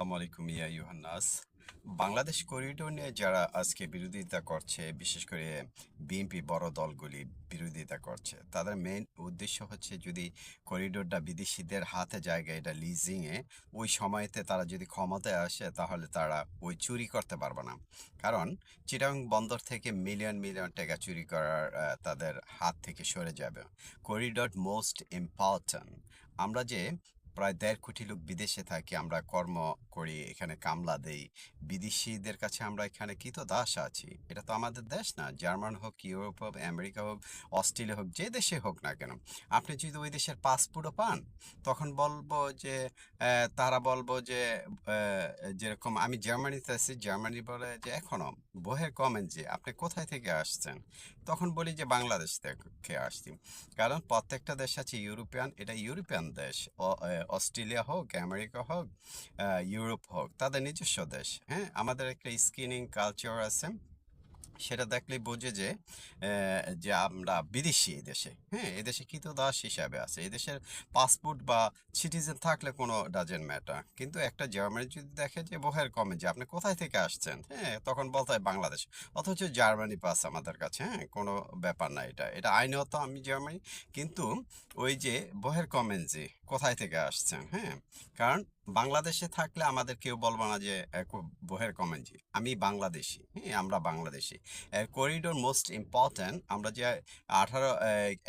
আসসালামু আলাইকুম, ইয়া ইউহান্নাস। বাংলাদেশ করিডোর নিয়ে যারা আজকে বিরোধিতা করছে, বিশেষ করে বিএনপি বড় দলগুলি বিরোধিতা করছে, তাদের মেইন উদ্দেশ্য হচ্ছে যদি করিডোরটা বিদেশিদের হাতে জায়গায় এটা লিজিংয়ে ওই সময়তে তারা যদি ক্ষমতায় আসে, তাহলে তারা ওই চুরি করতে পারবে না। কারণ চিটাং বন্দর থেকে মিলিয়ন মিলিয়ন টাকা চুরি করার তাদের হাত থেকে সরে যাবে। করিডোর মোস্ট ইম্পর্ট্যান্ট আমরা যে প্রায় দেড় কোটি লোক বিদেশে থাকি, আমরা কর্ম করি, এখানে কামলা দেই। বিদেশিদের কাছে আমরা এখানে কি তো দাস আছি। এটা তো আমাদের দেশ না, জার্মান হোক, ইউরোপ হোক, আমেরিকা হোক, অস্ট্রেলিয়া হোক, যে দেশে হোক না কেন। আপনি যদি ওই দেশের পাসপোর্টও পান, তখন বলব যে তারা বলব যে যেরকম আমি জার্মানিতে আছি, জার্মানি বলে যে এখনও বহের কমেন যে, আপনি কোথায় থেকে আসছেন? তখন বলি যে, বাংলাদেশ থেকে আসছি। কারণ প্রত্যেকটা দেশ আছে ইউরোপিয়ান, এটা ইউরোপিয়ান দেশ। অস্ট্রেলিয়া হোক, আমেরিকা হোক ইউরোপ হোক, তাদের নিজস্ব দেশ হ্যাঁ? আমাদের একটা স্কিনিং কালচার আছে। সেটা দেখলেই বোঝে যে যে আমরা বিদেশি দেশে হ্যাঁ? এই দেশে কৃত দাস হিসাবে আছে। এই দেশের পাসপোর্ট বা সিটিজেন থাকলে কোনো ডাজেন্ট ম্যাটার কিন্তু একটা জার্মানি যদি দেখে যে, বহের কমে যে, আপনি কোথায় থেকে আসছেন? হ্যাঁ তখন বলতে হয় বাংলাদেশ। অথচ জার্মানি পাস আমাদের কাছে হ্যাঁ? কোনো ব্যাপার না এটা। এটা আইনত আমি জার্মানি। কিন্তু ওই যে, বহের কমেন যে কোথায় থেকে আসছেন? হ্যাঁ কারণ বাংলাদেশে থাকলে আমাদের কেউ বলব না যে বহের কমেন জি আমি বাংলাদেশি হ্যাঁ আমরা বাংলাদেশি। করিডোর মোস্ট ইম্পর্ট্যান্ট আমরা যে আঠারো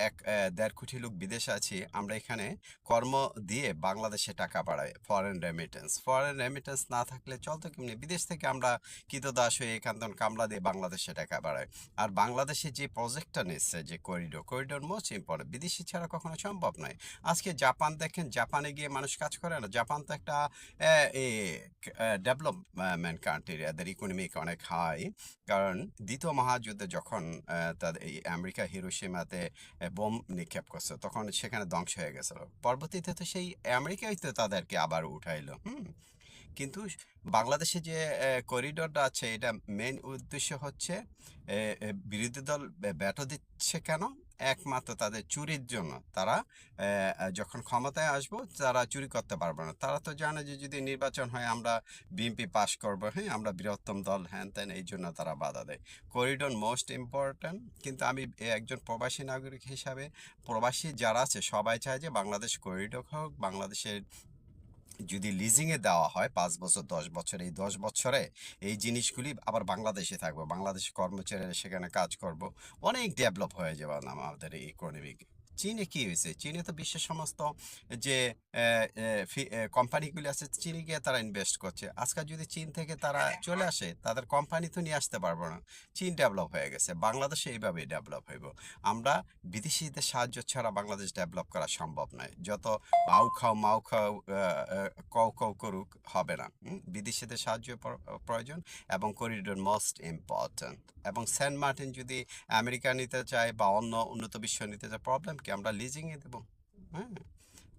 এক দেড় কোটি লোক বিদেশে আছি, আমরা এখানে কর্ম দিয়ে বাংলাদেশে টাকা বাড়াই ফরেন রেমিটেন্স ফরেন রেমিটেন্স না থাকলে চলতো কেমনি? বিদেশ থেকে আমরা কৃতদাস হয়ে থেকে কামলা দিয়ে বাংলাদেশে টাকা বাড়াই। আর বাংলাদেশে যে প্রজেক্টটা নিচ্ছে, যে করিডোর করিডোর মোস্ট ইম্পর্টেন্ট বিদেশি ছাড়া কখনো সম্ভব নয়। আজকে জাপান দেখেন জাপানে গিয়ে মানুষ কাজ করে না। জাপান তো একটা ডেভেলপমেন্ট কান্ট্রি এদের ইকোনমিক অনেক হাই কারণ দ্বিতীয় মহাযুদ্ধে যখন তাদের এই আমেরিকা হিরোসীমাতে বোম নিক্ষেপ করছে, তখন সেখানে ধ্বংস হয়ে গেছিল পরবর্তীতে তো সেই আমেরিকাই তো তাদেরকে আবার উঠাইলো, হুম। কিন্তু বাংলাদেশে যে করিডোরটা আছে, এটা মেন উদ্দেশ্য হচ্ছে বিরোধী দল ব্যাটো দিচ্ছে কেন? একমাত্র তাদের চুরির জন্য। তারা যখন ক্ষমতায় আসব, তারা চুরি করতে পারবে না। তারা তো জানে যে যদি নির্বাচন হয়, আমরা বিএনপি পাশ করব হ্যাঁ আমরা বৃহত্তম দল, হ্যান ত্যান, এই জন্য তারা বাধা দেয়। করিডোর মোস্ট ইম্পর্ট্যান্ট, কিন্তু আমি একজন প্রবাসী নাগরিক হিসাবে, প্রবাসী যারা আছে, সবাই চায় যে বাংলাদেশ করিডোর হোক, বাংলাদেশের যদি লিজিংয়ে দেওয়া হয় পাঁচ বছর, দশ বছর, এই দশ বছরে এই জিনিসগুলি আবার বাংলাদেশে থাকবে। বাংলাদেশে কর্মচারীরা সেখানে কাজ করব। অনেক ডেভেলপ হয়ে যাবে আমাদের ইকোনমিক চীনে কি হয়েছে? চীনে তো বিশ্বের সমস্ত যে কোম্পানিগুলি আছে, চীনে গিয়ে তারা ইনভেস্ট করছে। আজকাল যদি চীন থেকে তারা চলে আসে, তাদের কোম্পানি তো নিয়ে আসতে পারব না। চীন ডেভেলপ হয়ে গেছে, বাংলাদেশে এইভাবেই ডেভেলপ হইব। আমরা বিদেশিদের সাহায্য ছাড়া বাংলাদেশ ডেভেলপ করা সম্ভব নয়। যত মাউ খাও মাউ খাও কও কও করুক, হবে না। বিদেশিদের সাহায্য প্রয়োজন এবং করিডোর মোস্ট ইম্পর্ট্যান্ট এবং সেন্ট মার্টিন যদি আমেরিকা নিতে চায় বা অন্য উন্নত বিশ্ব নিতে চায় প্রবলেম কি আমরা লিজিংয়ে দেব হ্যাঁ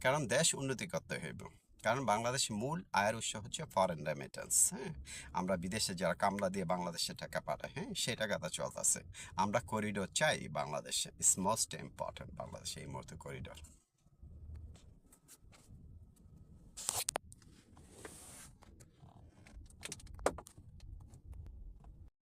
কারণ দেশ উন্নতি করতে হইব। কারণ বাংলাদেশের মূল আয়ের উৎস হচ্ছে ফরেন রেমিটেন্স হ্যাঁ? আমরা বিদেশে যারা কামলা দিয়ে বাংলাদেশে টাকা পাঠায় হ্যাঁ? সেই টাকাটা চলতেছে। আমরা করিডোর চাই বাংলাদেশে ইটস মোস্ট ইম্পর্টেন্ট বাংলাদেশে এই মুহূর্তে করিডোর